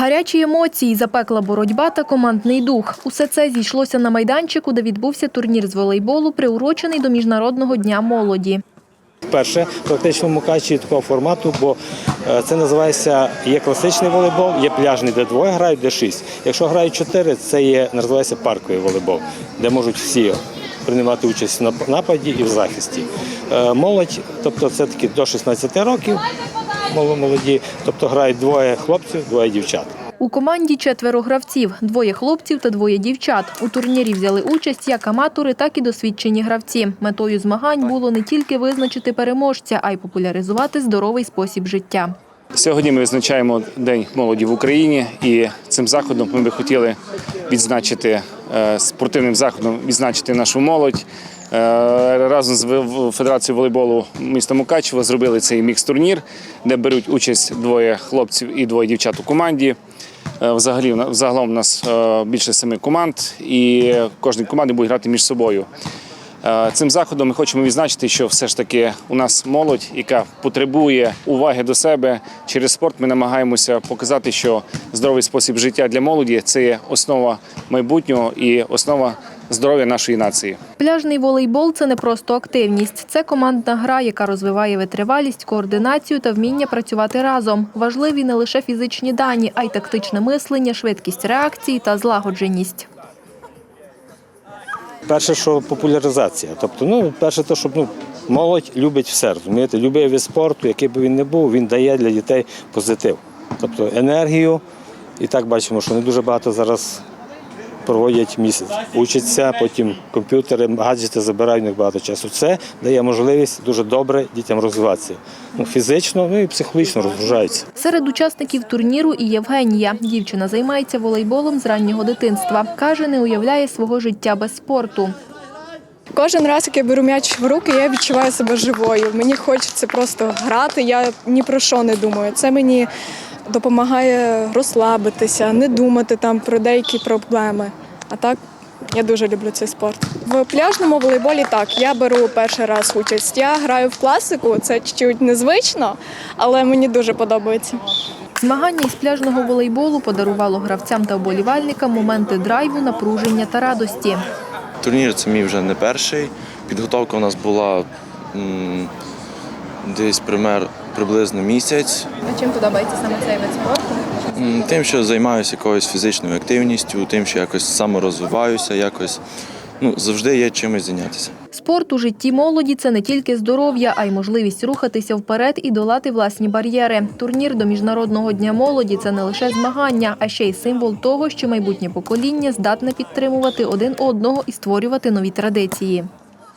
Гарячі емоції, запекла боротьба та командний дух. Усе це зійшлося на майданчику, де відбувся турнір з волейболу, приурочений до Міжнародного дня молоді. Вперше в практичному мукачі такого формату, бо е, це називається є класичний волейбол, є пляжний, де двоє грають, де шість. Якщо грають чотири, це є називається парковий волейбол, де можуть всі приймати участь в нападі і в захисті. Е, Молодь, тобто це таки до 16 років, молоді, тобто грають двоє хлопців, двоє дівчат. У команді четверо гравців, двоє хлопців та двоє дівчат. У турнірі взяли участь як аматори, так і досвідчені гравці. Метою змагань було не тільки визначити переможця, а й популяризувати здоровий спосіб життя. Сьогодні ми відзначаємо День молоді в Україні, і цим заходом ми би хотіли відзначити е, спортивним заходом, відзначити нашу молодь. Е, Разом з Федерацією волейболу міста Мукачево зробили цей мікс-турнір, де беруть участь двоє хлопців і двоє дівчат у команді. Е, Взагалі, в- загалом у нас е, більше семи команд, і кожні команди будуть грати між собою. Цим заходом ми хочемо відзначити, що все ж таки у нас молодь, яка потребує уваги до себе через спорт. Ми намагаємося показати, що здоровий спосіб життя для молоді це є основа майбутнього і основа здоров'я нашої нації. Пляжний волейбол це не просто активність. Це командна гра, яка розвиває витривалість, координацію та вміння працювати разом. Важливі не лише фізичні дані, а й тактичне мислення, швидкість реакції та злагодженість. Перше, що популяризація. Тобто, ну, перше, то, щоб ну, молодь любить все, розумієте, любий вид спорту, який би він не був, він дає для дітей позитив. Тобто енергію. І так бачимо, що не дуже багато зараз проводять місяць. Учаться, потім комп'ютери, гаджети забирають у них багато часу. Це дає можливість дуже добре дітям розвиватися. Ну, фізично, ну і психологічно розгружаються. Серед учасників турніру і Євгенія. Дівчина займається волейболом з раннього дитинства. Каже, не уявляє свого життя без спорту. Кожен раз, як я беру м'яч в руки, я відчуваю себе живою. Мені хочеться просто грати. Я ні про що не думаю. Це мені допомагає розслабитися, не думати там про деякі проблеми. А так я дуже люблю цей спорт. В пляжному волейболі так я беру перший раз участь. Я граю в класику, це чуть незвично, але мені дуже подобається. Змагання із пляжного волейболу подарувало гравцям та вболівальникам моменти драйву, напруження та радості. Турнір це мій вже не перший. Підготовка у нас була м, десь пример, приблизно місяць. А чим подобається саме цей вид спорту? Тим, що займаюся якоюсь фізичною активністю, тим, що якось саморозвиваюся, якось ну, завжди є чимось зайнятися. Спорт у житті молоді це не тільки здоров'я, а й можливість рухатися вперед і долати власні бар'єри. Турнір до Міжнародного дня молоді це не лише змагання, а ще й символ того, що майбутнє покоління здатне підтримувати один одного і створювати нові традиції.